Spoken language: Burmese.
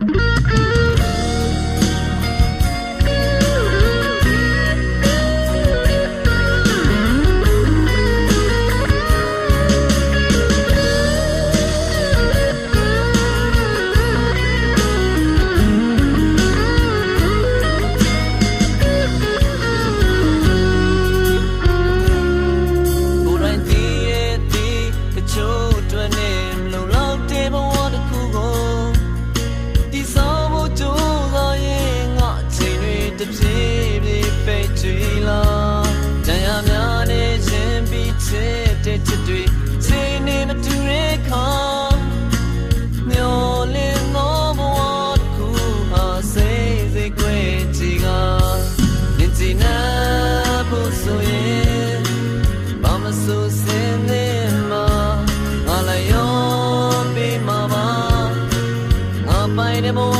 Mm-hmm. ချွေလာတန်ရများနေခြင်းပြီးချစ်တဲ့ချစ်တွေစေနေမတူတဲ့ခါမျောလင်းသောဘဝကူဟာစေစေခွေချီကမြင်ချင်နာဖို့ဆိုရင်ဘာမဆိုစင်နေမှာငါလည်းရောပြီးမှာပါငါပိုင်တဲ့ဘဝ